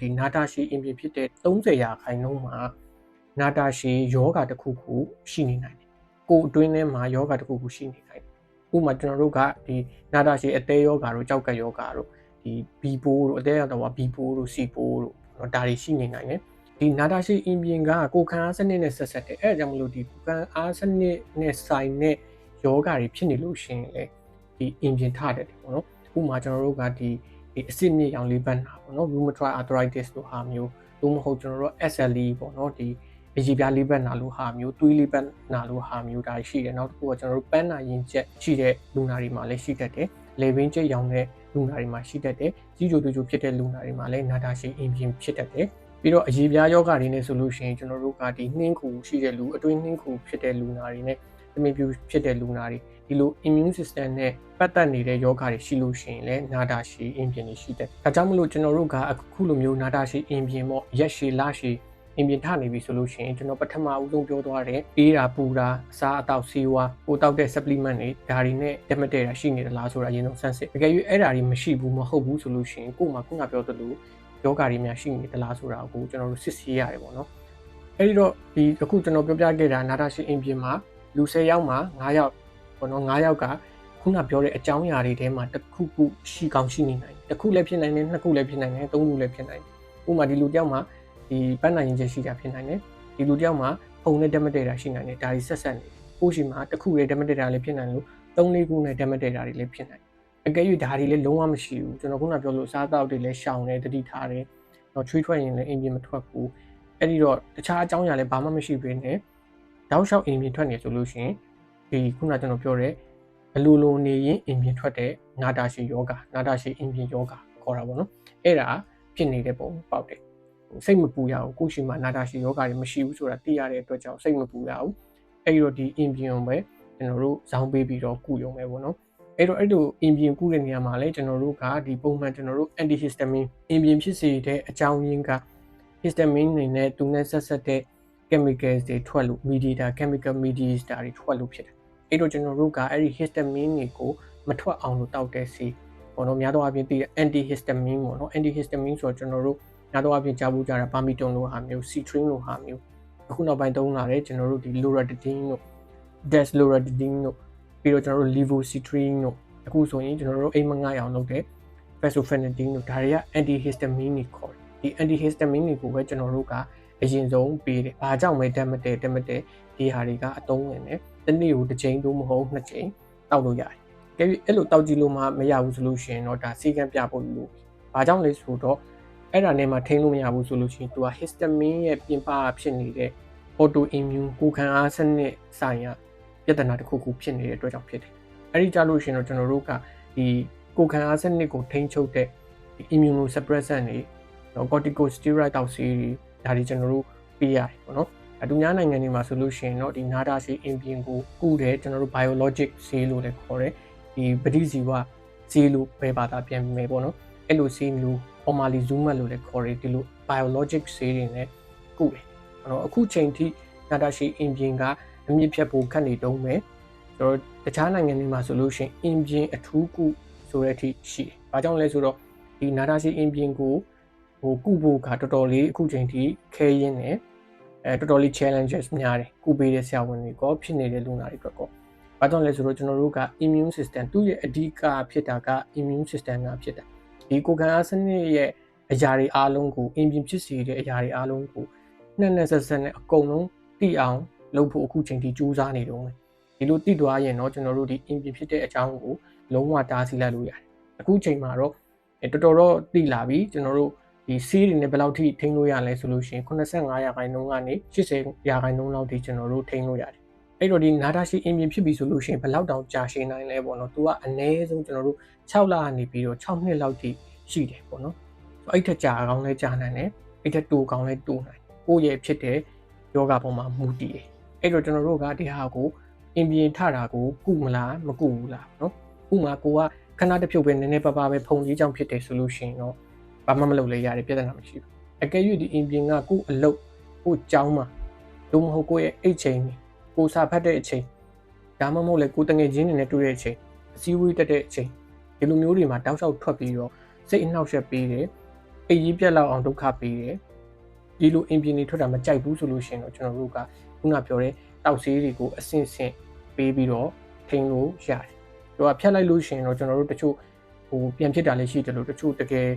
ဒီနာတာရှည်အင်ပြင်ဖြစ်တဲ့30ရာခိုင်နှုန်းမှာနာတာရှည်ယောဂတစ်ခုခုရှိနေနိုင်တယ်ကိုယ်အတွင်းထဲမှာယောဂတစ်ခုခုရှိနေနိုင်တယ်ဥပမာကျွန်တော်တို့ကဒီနာတာရှည်အသေးယောဂါတို့ကြောက်ကက်ယောဂါတို့ဒီဘီပိုးတို့အသေးရောက်တော့ဘီပိုးတို့စီပိုးတို့နော်ဒါတွေရှိနေနိုင်တယ်ဒီနာတာရှိအင်ပြင်ကကိုခံအားစနစ်နဲ့ဆက်ဆက်တယ်အဲဒါကြောင့်မလို့ဒီကိုခံအားစနစ်နဲ့ဆိုင်တဲ့ယောဂါတွေဖြစ်နေလို့ရှိရင်လေဒီအင်ပြင်ထတယ်ပေါ့နော်ဥပမာကျွန်တော်တို့ကဒီ ဒီအစစ်မြစ်ရောင်လေးပတ်နာပေါ့နော် rheumatoid arthritis လို့ဟာမျိုးသို့မဟုတ်ကျွန်တော်တို့ SLE ပေါ့နော်ဒီအကြီးပြားလေးပတ်နာလို့ဟာမျိုးသွေးလေးပတ်နာလို့ဟာမျိုးဒါရှိတယ်နောက်တစ်ခုကကျွန်တော်တို့ပန်းနာရင်ကျက်ရှိတဲ့လူနာတွေမှာလည်းရှိတတ်တယ်လေဘင်းကျက်ရောင်တဲ့လူနာတွေမှာရှိတတ်တယ်ကြီးကြိုတူကြိုဖြစ်တဲ့လူနာတွေမှာလည်းနာတာရှိအင်ပြင်ဖြစ်တတ်တယ်ပြီးတော့အရေးပြားယောဂတွေနဲ့ဆိုလို့ရှိရင်ကျွန်တော်တို့ကဒီနှင်းခုရှိတဲ့လူအတွင်းနှင်းခုဖြစ်တဲ့လူနာတွေနဲ့ သမီးပြူဖြစ်တဲ့လူနာတွေဒီလို immune system နဲ့ပတ်သက်နေတဲ့ယောဂတွေရှိလို့ရှိရင်လည်းနာတာရှိအင်ပြင်တွေရှိတယ်။ဒါကြောင့်မလို့ကျွန်တော်တို့ကအခုလိုမျိုးနာတာရှိအင်ပြင်ပေါ့ရက်ရှည်လရှည်အင်ပြင်ထနေပြီဆိုလို့ရှိရင်ကျွန်တော်ပထမအဦးဆုံးပြောသွားတယ်အေးတာပူတာအစားအသောက်ဆေးဝါးကိုတောက်တဲ့ supplement တွေဒါတွေနဲ့တက်မတဲ့တာရှိနေသလားဆိုတာအရင်ဆုံးစမ်းစစ်တကယ်၍အဲ့ဒါတွေမရှိဘူးမဟုတ်ဘူးဆိုလို့ရှိရင်ကို့မှာခုနပြောသလိုယောဂါတွေများရှိနေသလားဆိုတာကိုကျွန်တော်တို့စစ်ဆေးရတယ်ပေါ့နော်အဲ့ဒီတော့ဒီအခုကျွန်တော်ပြောပြခဲ့တာနာတာရှိအင်ပြင်မှာ လူ10ယောက်မှာ9ယောက်ပေါ့နော်9ယောက်ကခုနပြောတဲ့အကြောင်းအရာတွေထဲမှာတစ်ခုခုရှိကောင်းရှိနေနိုင်တယ်တစ်ခုလည်းဖြစ်နိုင်တယ်နှစ်ခုလည်းဖြစ်နိုင်တယ်သုံးခုလည်းဖြစ်နိုင်တယ်ဥပမာဒီလူတယောက်မှာဒီပန်းနိုင်ရင်ချက်ရှိတာဖြစ်နိုင်တယ်ဒီလူတယောက်မှာပုံနဲ့တက်မတက်တာရှိနိုင်တယ်ဒါတွေဆက်ဆက်နေကိုရှိမှာတစ်ခုလည်းတက်မတက်တာလည်းဖြစ်နိုင်လို့သုံးလေးခုနဲ့တက်မတက်တာတွေလည်းဖြစ်နိုင်အကယ်၍ဒါတွေလည်းလုံးဝမရှိဘူးကျွန်တော်ခုနပြောလို့စားတောက်တွေလည်းရှောင်တယ်တတိထားတယ်တော့ချွေးထွက်ရင်လည်းအင်ပြင်မထွက်ဘူးအဲ့ဒီတော့တခြားအကြောင်းအရာလည်းဘာမှမရှိဘဲနဲ့ တောက်လျှောက်အင်ပြင်ထွက်နေဆိုလို့ရှိရင်ဒီခုနကျွန်တော်ပြောတဲ့အလိုလိုနေရင်အင်ပြင်ထွက်တဲ့နာတာရှိယောဂနာတာရှိအင်ပြင်ယောဂခေါ်တာပေါ့နော်အဲ့ဒါဖြစ်နေတဲ့ပုံပေါက်တယ်စိတ်မပူရဘူးကိုရှိမှနာတာရှိယောဂတွေမရှိဘူးဆိုတာသိရတဲ့အတွက်ကြောင့်စိတ်မပူရဘူးအဲ့ဒီတော့ဒီအင်ပြင်ပဲကျွန်တော်တို့ဇောင်းပေးပြီးတော့ကုရုံပဲပေါ့နော်အဲ့တော့အဲ့လိုအင်ပြင်ကုတဲ့နေရာမှာလည်းကျွန်တော်တို့ကဒီပုံမှန်ကျွန်တော်တို့ antihistamine အင်ပြင်ဖြစ်စေတဲ့အကြောင်းရင်းက histamine နေနဲ့သူနဲ့ဆက်ဆက်တဲ့ chemicals တွေထွက်လို့ mediator chemical mediator တွေထွက်လို့ဖြစ်တယ်အဲ့တော့ကျွန်တော်တို့ကအဲ့ဒီ histamine တွေကိုမထွက်အောင်လို့တောက်တဲ့စီပေါ့နော်များသောအားဖြင့်သိတဲ့ antihistamine ပေါ့နော် antihistamine ဆိုတော့ကျွန်တော်တို့များသောအားဖြင့်ကြားဖို့ကြတာပါမီတွန်လိုဟာမျိုး citrin လိုဟာမျိုးအခုနောက်ပိုင်းသုံးလာတဲ့ကျွန်တော်တို့ဒီ loratadine တို့ desloratadine တို့ပြီးတော့ကျွန်တော်တို့ levocitrin တို့အခုဆိုရင်ကျွန်တော်တို့အိမ်မငှားအောင်လုပ်တဲ့ fexofenadine တို့ဒါတွေက antihistamine တွေခေါ်တယ်ဒီ antihistamine တွေကိုပဲကျွန်တော်တို့က အရင်ဆုံးပေးတယ်။ဘာကြောင့်မဲတက်မတဲတက်မတဲဒီဟာတွေကအတုံးဝင်တယ်။တစ်နေ့ကိုတစ်ချိန်သို့မဟုတ်နှစ်ချိန်တောက်လို့ရတယ်။ကဲပြီးအဲ့လိုတောက်ကြည့်လို့မှမရဘူးဆိုလို့ရှိရင်တော့ဒါစီကံပြဖို့လိုပြီ။ဘာကြောင့်လဲဆိုတော့အဲ့ဒါနဲ့မှထိန်းလို့မရဘူးဆိုလို့ရှိရင်သူက histamine ရဲ့ပြင်ပဖြစ်နေတဲ့ autoimmune ကိုခံအားစနစ်ဆိုင်ရာပြဿနာတစ်ခုခုဖြစ်နေတဲ့အတွက်ကြောင့်ဖြစ်တယ်။အဲ့ဒီကြလို့ရှိရင်တော့ကျွန်တော်တို့ကဒီကိုခံအားစနစ်ကိုထိန်းချုပ်တဲ့ immunosuppressant တွေနော် corticosteroid တောက်ဆေးတွေ ဒါတွေကျွန်တော်တို့ပေးရတယ်ပေါ့နော်အတူများနိုင်ငံတွေမှာဆိုလို့ရှိရင်တော့ဒီနာတာဆေးအင်ပြင်ကိုကုတယ်ကျွန်တော်တို့ biologic ဆေးလို့လည်းခေါ်တယ်ဒီပဋိဇီဝဆေးလို့ပဲပါတာပြန်မယ်ပေါ့နော်အဲ့လိုဆေးမျိုး omalizumab လို့လည်းခေါ်တယ်ဒီလို biologic ဆေးတွေနဲ့ကုတယ်နော်အခုချိန်ထိနာတာဆေးအင်ပြင်ကအမြင့်ဖြတ်ဖို့ခက်နေတုံးပဲကျွန်တော်တခြားနိုင်ငံတွေမှာဆိုလို့ရှိရင်အင်ပြင်အထူးကုဆိုတဲ့အထိရှိတယ်။ဘာကြောင့်လဲဆိုတော့ဒီနာတာစီအင်ပြင်ကို ဟိုကုဖို့ကတော်တော်လေးအခုချိန်ထိခဲရင်းနေအဲတော်တော်လေး challenges များတယ်ကုပေးတဲ့ဆရာဝန်တွေကောဖြစ်နေတဲ့လူနာတွေအတွက်ကောဘာကြောင့်လဲဆိုတော့ကျွန်တော်တို့က immune system သူ့ရဲ့အဓိကဖြစ်တာက immune system ကဖြစ်တာဒီကိုခံအားစနစ်ရဲ့အရာတွေအားလုံးကို immune ဖြစ်စေတဲ့အရာတွေအားလုံးကိုနှစ်နှစ်ဆက်ဆက်နဲ့အကုန်လုံးသိအောင်လုပ်ဖို့အခုချိန်ထိကြိုးစားနေတော့မယ်ဒီလိုသိသွားရင်တော့ကျွန်တော်တို့ဒီ immune ဖြစ်တဲ့အကြောင်းကိုလုံးဝတားဆီးလိုက်လို့ရတယ်အခုချိန်မှာတော့တော်တော်တော့သိလာပြီကျွန်တော်တို့ ဒီစီးတွေနဲ့ဘယ်လောက်ထိထိန်းလို့ရလဲဆိုလို့ရှိရင်85ရာခိုင်နှုန်းကနေ80ရာခိုင်နှုန်းလောက်ထိကျွန်တော်တို့ထိန်းလို့ရတယ်အဲ့တော့ဒီနာတာရှိအင်မြင်ဖြစ်ပြီဆိုလို့ရှိရင်ဘယ်လောက်တောင်ကြာရှည်နိုင်လဲပေါ့နော်သူကအနည်းဆုံးကျွန်တော်တို့6လကနေပြီးတော့6နှစ်လောက်ထိရှိတယ်ပေါ့နော်အဲ့ထက်ကြာကောင်းလဲကြာနိုင်တယ်အဲ့ထက်တူကောင်းလဲတူနိုင်ကိုယ့်ရဲ့ဖြစ်တဲ့ယောဂပုံမှာမူတည်တယ်အဲ့တော့ကျွန်တော်တို့ကဒီဟာကိုအင်ပြင်ထတာကိုကုမလားမကုဘူးလားနော်ဥမာကိုကခဏတစ်ဖြုတ်ပဲနည်းနည်းပါးပါးပဲဖုန်ကြီးကြောင့်ဖြစ်တယ်ဆိုလို့ရှိရင်တော့ ဘာမှမလုပ်လဲရတယ်ပြဿနာမရှိဘူးအကယ်၍ဒီအင်ပြင်ကကို့အလုပ်ကို့ကြောင်းမှာလို့မဟုတ်ကိုယ့်ရဲ့အိတ်ချိန်ကိုစာဖတ်တဲ့အချိန်ဒါမှမဟုတ်လေကိုတငယ်ချင်းတွေနဲ့တွေ့တဲ့အချိန်အစည်းအဝေးတက်တဲ့အချိန်ဒီလိုမျိုးတွေမှာတောက်လျှောက်ထွက်ပြီးတော့စိတ်အနှောက်အယှက်ပေးတယ်အိပ်ကြီးပြက်လောက်အောင်ဒုက္ခပေးတယ်ဒီလိုအင်ပြင်းတွေထွက်တာမကြိုက်ဘူးဆိုလို့ရှိရင်တော့ကျွန်တော်တို့ကခုနပြောတဲ့တောက်ဆေးတွေကိုအဆင့်ဆင့်ပေးပြီးတော့ထိန်းလို့ရတယ်။တို့ကဖြတ်လိုက်လို့ရှိရင်တော့ကျွန်တော်တို့တချို့ဟိုပြန်ဖြစ်တာလည်းရှိတယ်လို့တချို့တကယ်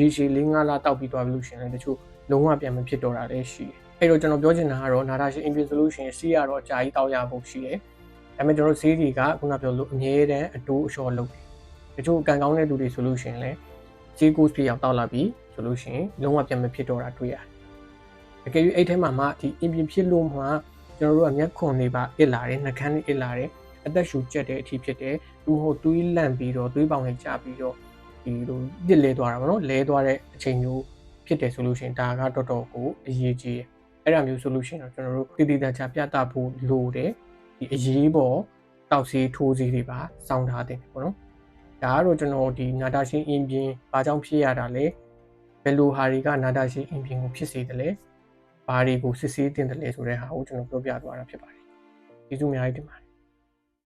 ရေရှည်၄၅လတောက်ပြီးသွားပြီလို့ရှိရင်လည်းတချို့လုံးဝပြန်မဖြစ်တော့တာလည်းရှိတယ်။အဲ့တော့ကျွန်တော်ပြောချင်တာကတော့နာတာရှိ impure solution စီးရတော့အကြာကြီးတောက်ရဖို့ရှိတယ်။ဒါပေမဲ့ကျွန်တော်ဈေးတွေကခုနပြောလို့အမြဲတမ်းအတိုးအလျှော့လုပ်တယ်။တချို့ကံကောင်းတဲ့လူတွေဆိုလို့ရှိရင်လည်းဈေး course ပြအောင်တောက်လာပြီဆိုလို့ရှိရင်လုံးဝပြန်မဖြစ်တော့တာတွေ့ရတယ်။အကယ်၍အဲ့ထဲမှာမှဒီ impure ဖြစ်လို့မှကျွန်တော်တို့ကမျက်ခွန်တွေပါအစ်လာတယ်နှာခမ်းတွေအစ်လာတယ်အသက်ရှူကျက်တဲ့အထိဖြစ်တယ်သူဟိုတွေးလန့်ပြီးတော့တွေးပေါင်တွေကျပြီးတော့ ဒီလိုပြစ်လဲသွားတာပေါ့နော်လဲသွားတဲ့အချိန်မျိုးဖြစ်တယ်ဆိုလို့ရှိရင်ဒါကတော်တော်ကိုအရေးကြီးတယ်အဲ့ဒါမျိုးဆိုလို့ရှိရင်တော့ကျွန်တော်တို့တည်တည်တချာပြသဖို့လိုတယ်ဒီအရေးပေါ်တောက်စီထိုးစီတွေပါစောင်းထားတယ်ပေါ့နော်ဒါကတော့ကျွန်တော်ဒီနာတာရှင်းအင်ပြင်းဘာကြောင့်ဖြစ်ရတာလဲဘယ်လိုဟာတွေကနာတာရှင်းအင်ပြင်းကိုဖြစ်စေတယ်လဲဘာတွေကိုစစ်ဆေးတင်တယ်လဲဆိုတဲ့ဟာကိုကျွန်တော်ပြောပြသွားတာဖြစ်ပါတယ်ကျေးဇူးအများကြီးတင်ပါတယ်